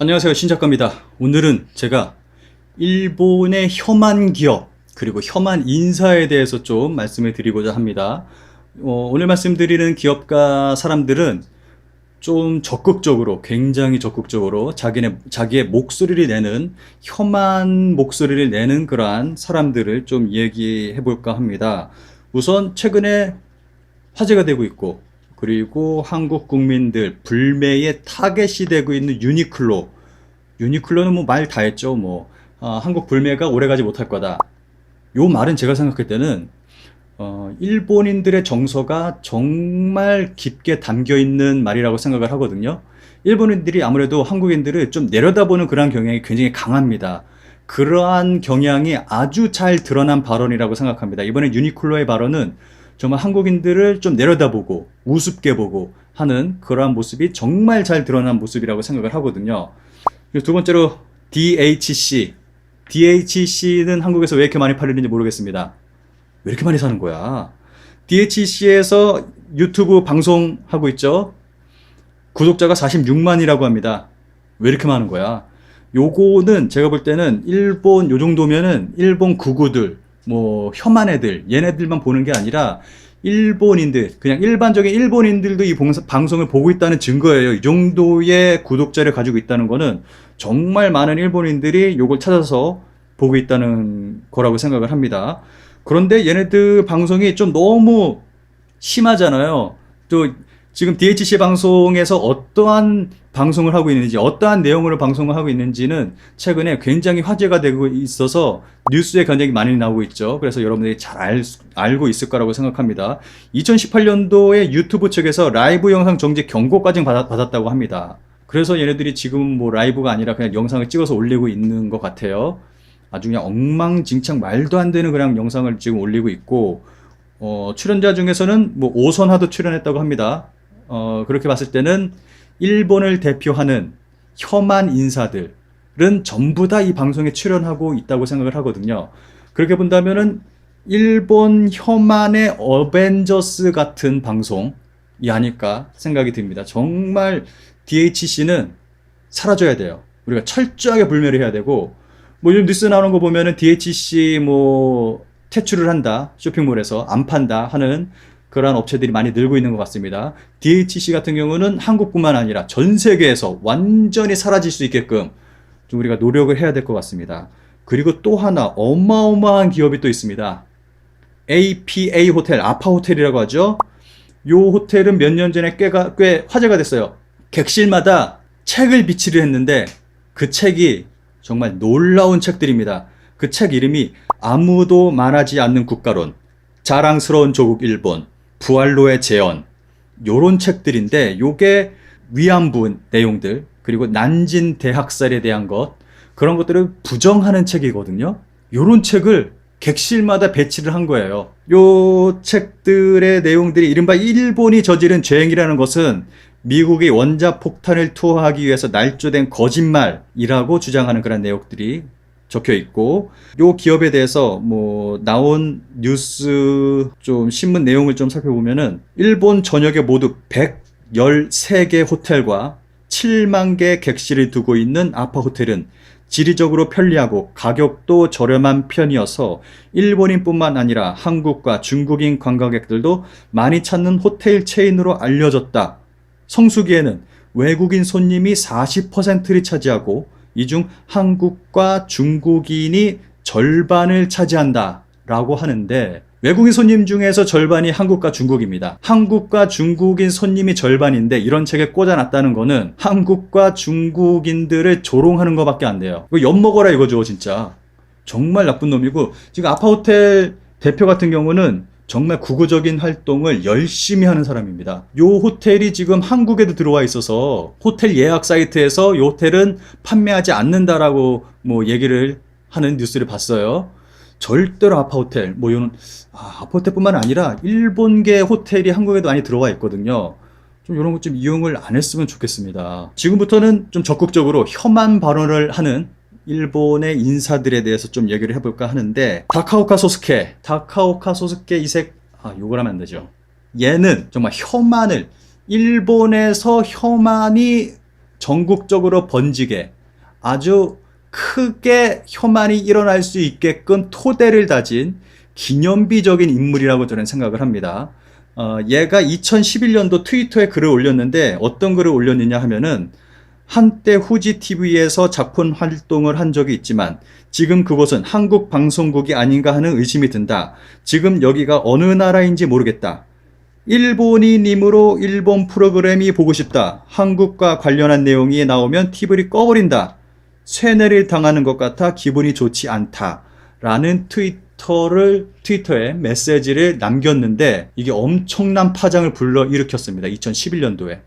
안녕하세요 신작가입니다. 오늘은 제가 일본의 혐한 기업 그리고 혐한 인사에 대해서 좀 말씀을 드리고자 합니다. 어, 오늘 말씀드리는 기업가 사람들은 좀 적극적으로 굉장히 적극적으로 자기네 자기의 목소리를 내는 혐한 목소리를 내는 그러한 사람들을 좀 얘기해 볼까 합니다. 우선 최근에 화제가 되고 있고 그리고 한국 국민들 불매의 타겟이 되고 있는 유니클로. 유니클로는 뭐 말 다 했죠 뭐. 아, 한국 불매가 오래가지 못할 거다. 요 말은 제가 생각할 때는 어, 일본인들의 정서가 정말 깊게 담겨 있는 말이라고 생각을 하거든요. 일본인들이 아무래도 한국인들을 좀 내려다보는 그러한 경향이 굉장히 강합니다. 그러한 경향이 아주 잘 드러난 발언이라고 생각합니다. 이번에 유니클로의 발언은 정말 한국인들을 좀 내려다보고 우습게 보고 하는 그러한 모습이 정말 잘 드러난 모습이라고 생각을 하거든요. 두 번째로 DHC. DHC는 한국에서 왜 이렇게 많이 팔리는지 모르겠습니다. 왜 이렇게 많이 사는 거야? DHC에서 유튜브 방송하고 있죠? 구독자가 46만이라고 합니다. 왜 이렇게 많은 거야? 요거는 제가 볼 때는 일본 요 정도면은 일본 구구들 뭐 혐한 애들 얘네들만 보는 게 아니라 일본인들 그냥 일반적인 일본인들도 이 방송을 보고 있다는 증거예요. 이 정도의 구독자를 가지고 있다는 거는 정말 많은 일본인들이 요걸 찾아서 보고 있다는 거라고 생각을 합니다. 그런데 얘네들 방송이 좀 너무 심하잖아요. 또 지금 DHC 방송에서 어떠한 방송을 하고 있는지, 어떠한 내용으로 방송을 하고 있는지는 최근에 굉장히 화제가 되고 있어서 뉴스에 굉장히 많이 나오고 있죠. 그래서 여러분들이 잘 알, 알고 있을 거라고 생각합니다. 2018년도에 유튜브 측에서 라이브 영상 정지 경고까지 받았, 받았다고 합니다. 그래서 얘네들이 지금 뭐 라이브가 아니라 그냥 영상을 찍어서 올리고 있는 것 같아요. 아주 그냥 엉망진창 말도 안 되는 그냥 영상을 지금 올리고 있고, 어, 출연자 중에서는 뭐 오선화도 출연했다고 합니다. 어, 그렇게 봤을 때는 일본을 대표하는 혐한 인사들은 전부 다 이 방송에 출연하고 있다고 생각을 하거든요. 그렇게 본다면은 일본 혐한의 어벤져스 같은 방송이 아닐까 생각이 듭니다. 정말 DHC는 사라져야 돼요. 우리가 철저하게 불멸을 해야 되고 뭐 요즘 뉴스 나오는 거 보면은 DHC 뭐 퇴출을 한다 쇼핑몰에서 안 판다 하는 그러한 업체들이 많이 늘고 있는 것 같습니다. DHC 같은 경우는 한국뿐만 아니라 전 세계에서 완전히 사라질 수 있게끔 좀 우리가 노력을 해야 될 것 같습니다. 그리고 또 하나 어마어마한 기업이 또 있습니다. APA 호텔, 아파 호텔이라고 하죠. 요 호텔은 몇 년 전에 꽤가, 꽤 화제가 됐어요. 객실마다 책을 비치를 했는데 그 책이 정말 놀라운 책들입니다. 그 책 이름이 아무도 말하지 않는 국가론, 자랑스러운 조국 일본, 부활로의 재현, 요런 책들인데 요게 위안부 내용들, 그리고 난진 대학살에 대한 것, 그런 것들을 부정하는 책이거든요. 요런 책을 객실마다 배치를 한 거예요. 요 책들의 내용들이 이른바 일본이 저지른 죄행이라는 것은 미국이 원자 폭탄을 투하하기 위해서 날조된 거짓말이라고 주장하는 그런 내용들이 적혀 있고 요 기업에 대해서 뭐 나온 뉴스 좀 신문 내용을 좀 살펴보면은 일본 전역에 모두 113개 호텔과 7만 개 객실을 두고 있는 아파 호텔은 지리적으로 편리하고 가격도 저렴한 편이어서 일본인뿐만 아니라 한국과 중국인 관광객들도 많이 찾는 호텔 체인으로 알려졌다. 성수기에는 외국인 손님이 40%를 차지하고 이 중 한국과 중국인이 절반을 차지한다. 라고 하는데 외국인 손님 중에서 절반이 한국과 중국입니다. 한국과 중국인 손님이 절반인데 이런 책에 꽂아놨다는 거는 한국과 중국인들을 조롱하는 것밖에 안 돼요. 이거 엿먹어라 이거죠, 진짜. 정말 나쁜 놈이고 지금 아파호텔 대표 같은 경우는 정말 구구적인 활동을 열심히 하는 사람입니다. 요 호텔이 지금 한국에도 들어와 있어서 호텔 예약 사이트에서 요 호텔은 판매하지 않는다라고 뭐 얘기를 하는 뉴스를 봤어요. 절대로 아파 호텔 뭐 이런 아, 아파 호텔뿐만 아니라 일본계 호텔이 한국에도 많이 들어와 있거든요. 좀 이런 것 좀 이용을 안 했으면 좋겠습니다. 지금부터는 좀 적극적으로 혐한 발언을 하는 일본의 인사들에 대해서 좀 얘기를 해볼까 하는데 다카오카 소스케, 다카오카 소스케 이색 아 욕을 하면 안 되죠. 얘는 정말 혐한을 일본에서 혐한이 전국적으로 번지게 아주 크게 혐한이 일어날 수 있게끔 토대를 다진 기념비적인 인물이라고 저는 생각을 합니다. 어, 얘가 2011년도 트위터에 글을 올렸는데 어떤 글을 올렸느냐 하면은 한때 후지 TV에서 작품 활동을 한 적이 있지만 지금 그곳은 한국 방송국이 아닌가 하는 의심이 든다. 지금 여기가 어느 나라인지 모르겠다. 일본인님으로 일본 프로그램이 보고 싶다. 한국과 관련한 내용이 나오면 TV를 꺼버린다. 쇠뇌를 당하는 것 같아 기분이 좋지 않다. 라는 트위터를, 트위터에 메시지를 남겼는데 이게 엄청난 파장을 불러 일으켰습니다. 2011년도에.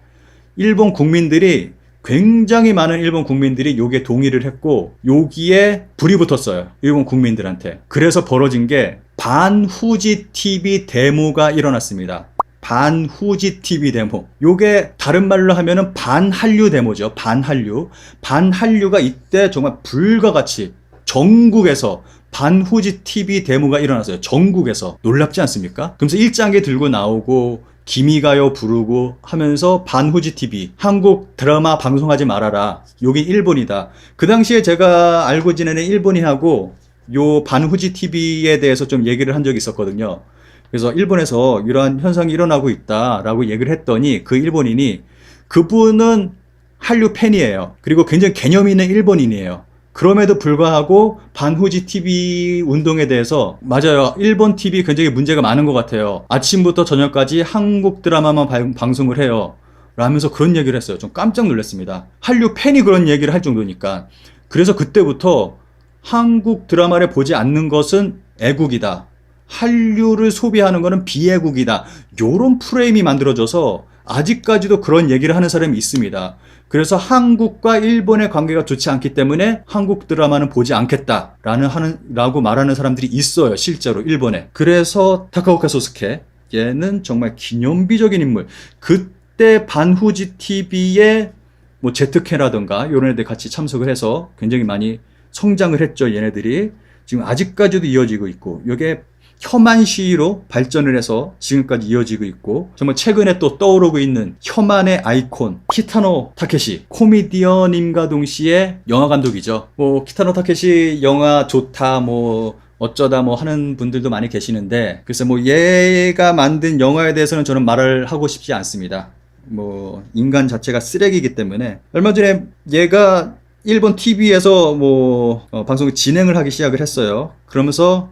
일본 국민들이 굉장히 많은 일본 국민들이 요게 동의를 했고 여기에 불이 붙었어요. 일본 국민들한테. 그래서 벌어진 게 반후지 TV 데모가 일어났습니다. 반후지 TV 데모. 요게 다른 말로 하면은 반한류 데모죠. 반한류. 반한류가 이때 정말 불과 같이 전국에서 반후지 TV 데모가 일어났어요. 전국에서. 놀랍지 않습니까? 그러면서 일장에 들고 나오고 기미가요 부르고 하면서 반후지 TV 한국 드라마 방송하지 말아라. 여기 일본이다. 그 당시에 제가 알고 지내는 일본인하고 요 반후지 TV에 대해서 좀 얘기를 한 적이 있었거든요. 그래서 일본에서 이러한 현상이 일어나고 있다라고 얘기를 했더니 그 일본인이 그분은 한류 팬이에요. 그리고 굉장히 개념 있는 일본인이에요. 그럼에도 불구하고 반후지 TV 운동에 대해서 맞아요. 일본 TV 굉장히 문제가 많은 것 같아요. 아침부터 저녁까지 한국 드라마만 방- 방송을 해요. 라면서 그런 얘기를 했어요. 좀 깜짝 놀랐습니다. 한류 팬이 그런 얘기를 할 정도니까. 그래서 그때부터 한국 드라마를 보지 않는 것은 애국이다. 한류를 소비하는 것은 비애국이다. 요런 프레임이 만들어져서 아직까지도 그런 얘기를 하는 사람이 있습니다. 그래서 한국과 일본의 관계가 좋지 않기 때문에 한국 드라마는 보지 않겠다라는 하는 라고 말하는 사람들이 있어요. 실제로 일본에. 그래서 타카오카 소스케 얘는 정말 기념비적인 인물. 그때 반후지 TV에 뭐 제트캐라든가 이런 애들 같이 참석을 해서 굉장히 많이 성장을 했죠. 얘네들이 지금 아직까지도 이어지고 있고 이게 혐한 시위로 발전을 해서 지금까지 이어지고 있고 정말 최근에 또 떠오르고 있는 혐한의 아이콘 키타노 타케시 코미디언님과 동시에 영화 감독이죠. 뭐 키타노 타케시 영화 좋다 뭐 어쩌다 뭐 하는 분들도 많이 계시는데 글쎄 뭐 얘가 만든 영화에 대해서는 저는 말을 하고 싶지 않습니다. 뭐 인간 자체가 쓰레기이기 때문에 얼마 전에 얘가 일본 TV에서 뭐 어, 방송을 진행을 하기 시작을 했어요. 그러면서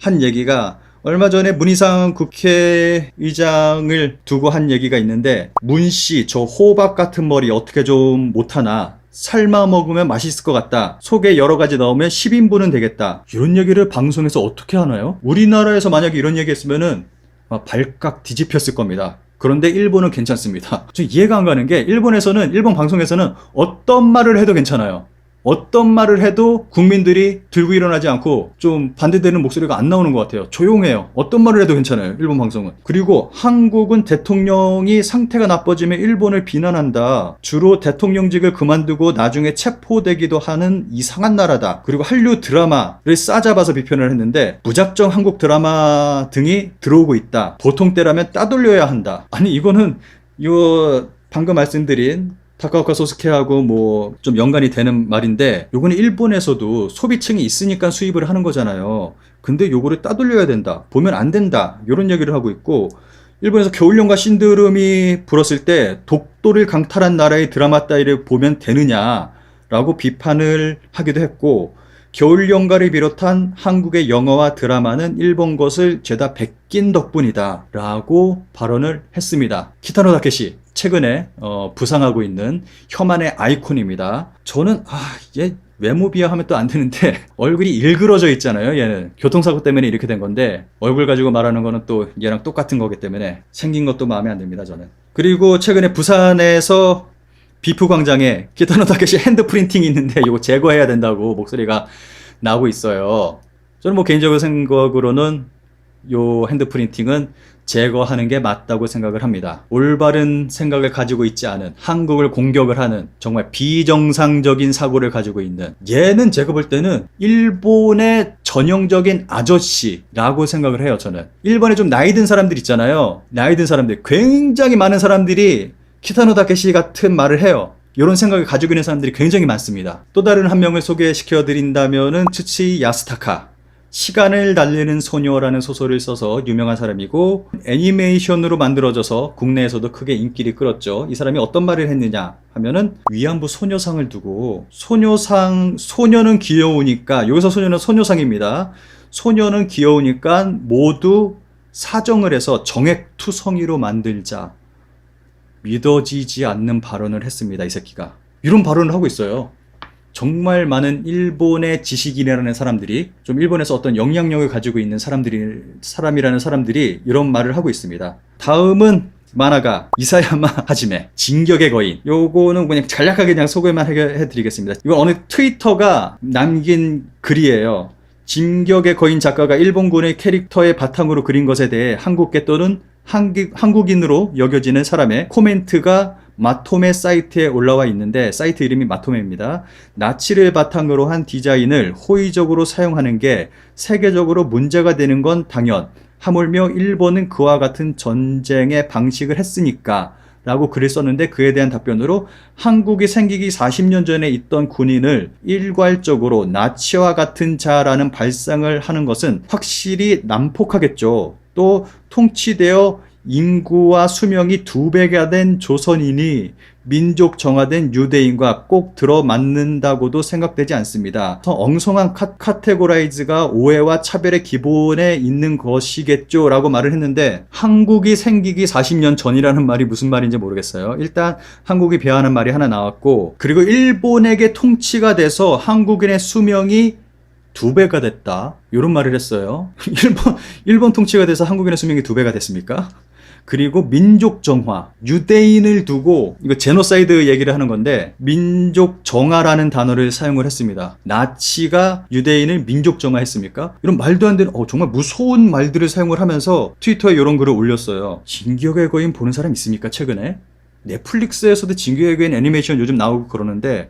한 얘기가 얼마 전에 문희상 국회의장을 두고 한 얘기가 있는데 문 씨 저 호박 같은 머리 어떻게 좀 못하나 삶아 먹으면 맛있을 것 같다. 속에 여러 가지 넣으면 10인분은 되겠다. 이런 얘기를 방송에서 어떻게 하나요? 우리나라에서 만약에 이런 얘기 했으면은 막 발칵 뒤집혔을 겁니다. 그런데 일본은 괜찮습니다. 저 이해가 안 가는 게 일본에서는 일본 방송에서는 어떤 말을 해도 괜찮아요. 어떤 말을 해도 국민들이 들고 일어나지 않고 좀 반대되는 목소리가 안 나오는 것 같아요. 조용해요. 어떤 말을 해도 괜찮아요. 일본 방송은. 그리고 한국은 대통령이 상태가 나빠지면 일본을 비난한다. 주로 대통령직을 그만두고 나중에 체포되기도 하는 이상한 나라다. 그리고 한류 드라마를 싸잡아서 비판을 했는데 무작정 한국 드라마 등이 들어오고 있다. 보통 때라면 따돌려야 한다. 아니 이거는 이거 방금 말씀드린 타카오카 소스케하고 뭐 좀 연관이 되는 말인데 요거는 일본에서도 소비층이 있으니까 수입을 하는 거잖아요. 근데 요거를 따돌려야 된다. 보면 안 된다. 요런 얘기를 하고 있고 일본에서 겨울연가 신드롬이 불었을 때 독도를 강탈한 나라의 드라마 따위를 보면 되느냐라고 비판을 하기도 했고 겨울 연가를 비롯한 한국의 영화와 드라마는 일본 것을 죄다 베낀 덕분이다 라고 발언을 했습니다. 키타노 다케시 최근에 어, 부상하고 있는 혐한의 아이콘입니다. 저는 아, 얘 외모 비하하면 또 안 되는데 얼굴이 일그러져 있잖아요. 얘는 교통사고 때문에 이렇게 된 건데 얼굴 가지고 말하는 거는 또 얘랑 똑같은 거기 때문에 생긴 것도 마음에 안 듭니다. 저는. 그리고 최근에 부산에서 비프 광장에 기타노 타케시 핸드 프린팅이 있는데 이거 제거해야 된다고 목소리가 나오고 있어요. 저는 뭐 개인적으로 생각으로는 요 핸드 프린팅은 제거하는 게 맞다고 생각을 합니다. 올바른 생각을 가지고 있지 않은 한국을 공격을 하는 정말 비정상적인 사고를 가지고 있는 얘는 제가 볼 때는 일본의 전형적인 아저씨라고 생각을 해요. 저는 일본에 좀 나이 든 사람들 있잖아요. 나이 든 사람들 굉장히 많은 사람들이 키타노 다케시 같은 말을 해요. 이런 생각을 가지고 있는 사람들이 굉장히 많습니다. 또 다른 한 명을 소개시켜 드린다면은 츠치 야스타카. 시간을 달리는 소녀라는 소설을 써서 유명한 사람이고 애니메이션으로 만들어져서 국내에서도 크게 인기를 끌었죠. 이 사람이 어떤 말을 했느냐 하면은 위안부 소녀상을 두고 소녀상 소녀는 귀여우니까 여기서 소녀는 소녀상입니다. 소녀는 귀여우니까 모두 사정을 해서 정액투성이로 만들자. 믿어지지 않는 발언을 했습니다. 이 새끼가. 이런 발언을 하고 있어요. 정말 많은 일본의 지식인이라는 사람들이 좀 일본에서 어떤 영향력을 가지고 있는 사람들이 사람이라는 사람들이 이런 말을 하고 있습니다. 다음은 만화가 이사야마 하지메 진격의 거인 요거는 그냥 간략하게 그냥 소개만 해- 해드리겠습니다. 이건 어느 트위터가 남긴 글이에요. 진격의 거인 작가가 일본군의 캐릭터의 바탕으로 그린 것에 대해 한국계 또는 한국, 한국인으로 여겨지는 사람의 코멘트가 마토메 사이트에 올라와 있는데 사이트 이름이 마토메입니다. 나치를 바탕으로 한 디자인을 호의적으로 사용하는 게 세계적으로 문제가 되는 건 당연. 하물며 일본은 그와 같은 전쟁의 방식을 했으니까 라고 글을 썼는데 그에 대한 답변으로 한국이 생기기 40년 전에 있던 군인을 일괄적으로 나치와 같은 자라는 발상을 하는 것은 확실히 난폭하겠죠. 또 통치되어 인구와 수명이 두 배가 된 조선인이 민족 정화된 유대인과 꼭 들어맞는다고도 생각되지 않습니다. 더 엉성한 카, 카테고라이즈가 오해와 차별의 기본에 있는 것이겠죠 라고 말을 했는데 한국이 생기기 40년 전이라는 말이 무슨 말인지 모르겠어요. 일단 한국이 배하는 말이 하나 나왔고 그리고 일본에게 통치가 돼서 한국인의 수명이 두 배가 됐다. 이런 말을 했어요. 일본, 일본 통치가 돼서 한국인의 수명이 두 배가 됐습니까? 그리고 민족 정화, 유대인을 두고 이거 제노사이드 얘기를 하는 건데 민족 정화라는 단어를 사용을 했습니다. 나치가 유대인을 민족 정화했습니까? 이런 말도 안 되는 어, 정말 무서운 말들을 사용을 하면서 트위터에 이런 글을 올렸어요. 진격의 거인 보는 사람 있습니까? 최근에 넷플릭스에서도 진격의 거인 애니메이션 요즘 나오고 그러는데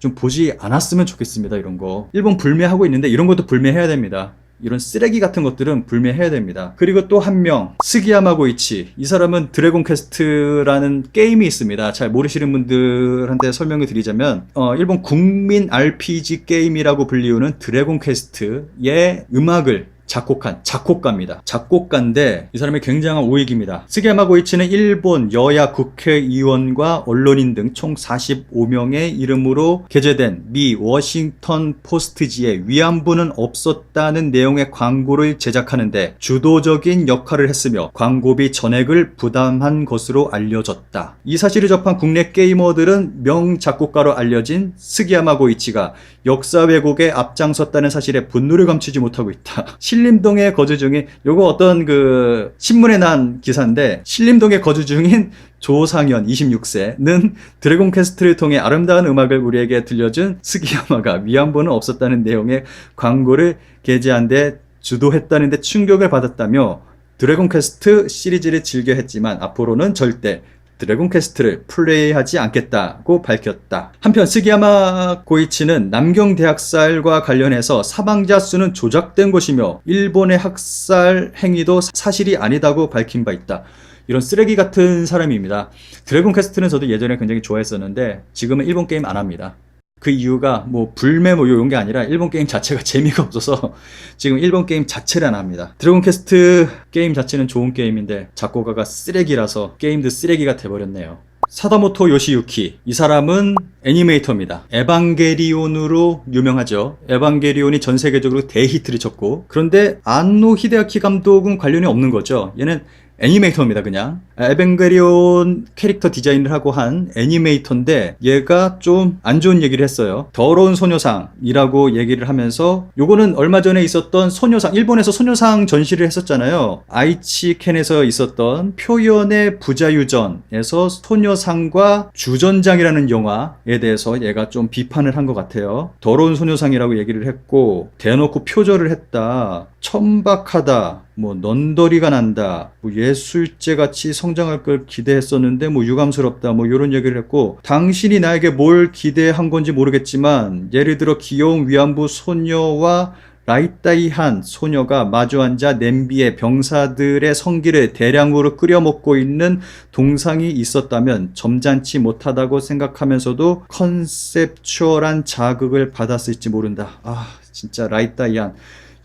좀 보지 않았으면 좋겠습니다. 이런 거. 일본 불매하고 있는데 이런 것도 불매해야 됩니다. 이런 쓰레기 같은 것들은 불매해야 됩니다. 그리고 또 한 명, 스기야마 고이치. 이 사람은 드래곤 퀘스트라는 게임이 있습니다. 잘 모르시는 분들한테 설명을 드리자면, 어, 일본 국민 RPG 게임이라고 불리우는 드래곤 퀘스트의 음악을 작곡한 작곡가입니다. 작곡가인데 이 사람이 굉장한 오익입니다. 스게마 고이치는 일본 여야 국회의원과 언론인 등 총 45명의 이름으로 게재된 미 워싱턴 포스트지에 위안부는 없었다는 내용의 광고를 제작하는데 주도적인 역할을 했으며 광고비 전액을 부담한 것으로 알려졌다. 이 사실을 접한 국내 게이머들은 명 작곡가로 알려진 스기야마 고이치가 역사 왜곡에 앞장섰다는 사실에 분노를 감추지 못하고 있다. 신림동에 거주 중인 요거 어떤 그 신문에 난 기사인데 신림동에 거주 중인 조상현 26세는 드래곤 퀘스트를 통해 아름다운 음악을 우리에게 들려준 스기야마가 위안부는 없었다는 내용의 광고를 게재한 데 주도했다는데 충격을 받았다며 드래곤 퀘스트 시리즈를 즐겨 했지만 앞으로는 절대 드래곤 퀘스트를 플레이하지 않겠다고 밝혔다. 한편 스기야마 고이치는 남경 대학살과 관련해서 사망자 수는 조작된 것이며 일본의 학살 행위도 사실이 아니다고 밝힌 바 있다. 이런 쓰레기 같은 사람입니다. 드래곤 퀘스트는 저도 예전에 굉장히 좋아했었는데 지금은 일본 게임 안 합니다. 그 이유가 뭐 불매 뭐 이런 게 아니라 일본 게임 자체가 재미가 없어서 지금 일본 게임 자체를 안 합니다. 드래곤 퀘스트 게임 자체는 좋은 게임인데 작곡가가 쓰레기라서 게임도 쓰레기가 돼버렸네요. 사다모토 요시유키 이 사람은 애니메이터입니다. 에반게리온으로 유명하죠. 에반게리온이 전 세계적으로 대히트를 쳤고 그런데 안노 히데아키 감독은 관련이 없는 거죠. 얘는 애니메이터입니다, 그냥. 에벤게리온 캐릭터 디자인을 하고 한 애니메이터인데 얘가 좀 안 좋은 얘기를 했어요. 더러운 소녀상이라고 얘기를 하면서 요거는 얼마 전에 있었던 소녀상, 일본에서 소녀상 전시를 했었잖아요. 아이치켄에서 있었던 표현의 부자유전에서 소녀상과 주전장이라는 영화에 대해서 얘가 좀 비판을 한 것 같아요. 더러운 소녀상이라고 얘기를 했고 대놓고 표절을 했다. 천박하다. 뭐 넌더리가 난다. 뭐 예술제 같이 성장할 걸 기대했었는데 뭐 유감스럽다. 뭐 이런 얘기를 했고 당신이 나에게 뭘 기대한 건지 모르겠지만 예를 들어 귀여운 위안부 소녀와 라이따이한 소녀가 마주 앉아 냄비에 병사들의 성기를 대량으로 끓여 먹고 있는 동상이 있었다면 점잖지 못하다고 생각하면서도 컨셉추얼한 자극을 받았을지 모른다. 아, 진짜 라이따이한.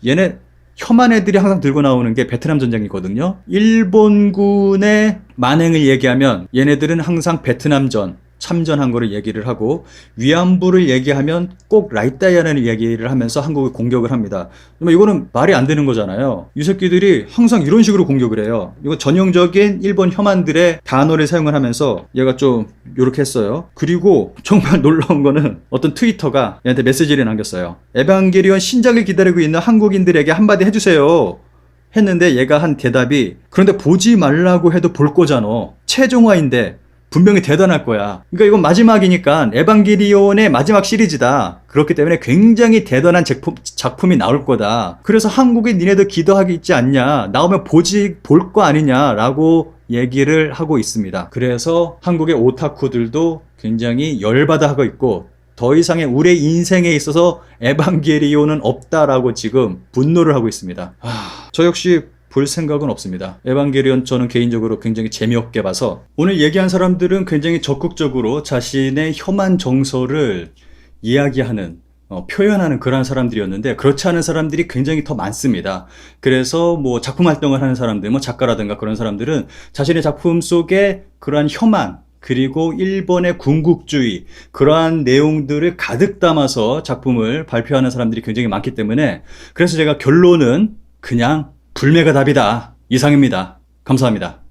얘네 혐한 애들이 항상 들고 나오는 게 베트남 전쟁이거든요. 일본군의 만행을 얘기하면 얘네들은 항상 베트남전 참전한 거를 얘기를 하고 위안부를 얘기하면 꼭 라이따이아라는 얘기를 하면서 한국을 공격을 합니다. 이거는 말이 안 되는 거잖아요. 이 새끼들이 항상 이런 식으로 공격을 해요. 이거 전형적인 일본 혐한들의 단어를 사용을 하면서 얘가 좀 요렇게 했어요. 그리고 정말 놀라운 거는 어떤 트위터가 얘한테 메시지를 남겼어요. 에반게리온 신작을 기다리고 있는 한국인들에게 한마디 해주세요. 했는데 얘가 한 대답이 그런데 보지 말라고 해도 볼 거잖아. 최종화인데 분명히 대단할 거야. 그러니까 이건 마지막이니까 에반게리온의 마지막 시리즈다. 그렇기 때문에 굉장히 대단한 작품, 작품이 나올 거다. 그래서 한국에 니네들 기도하기 있지 않냐. 나오면 보지 볼 거 아니냐라고 얘기를 하고 있습니다. 그래서 한국의 오타쿠들도 굉장히 열받아 하고 있고 더 이상의 우리의 인생에 있어서 에반게리온은 없다라고 지금 분노를 하고 있습니다. 아, 저 역시 볼 생각은 없습니다. 에반게리온 저는 개인적으로 굉장히 재미없게 봐서 오늘 얘기한 사람들은 굉장히 적극적으로 자신의 혐한 정서를 이야기하는 어, 표현하는 그러한 사람들이었는데 그렇지 않은 사람들이 굉장히 더 많습니다. 그래서 뭐 작품 활동을 하는 사람들, 뭐 작가라든가 그런 사람들은 자신의 작품 속에 그러한 혐한 그리고 일본의 군국주의 그러한 내용들을 가득 담아서 작품을 발표하는 사람들이 굉장히 많기 때문에 그래서 제가 결론은 그냥 불매가 답이다 이상입니다. 감사합니다.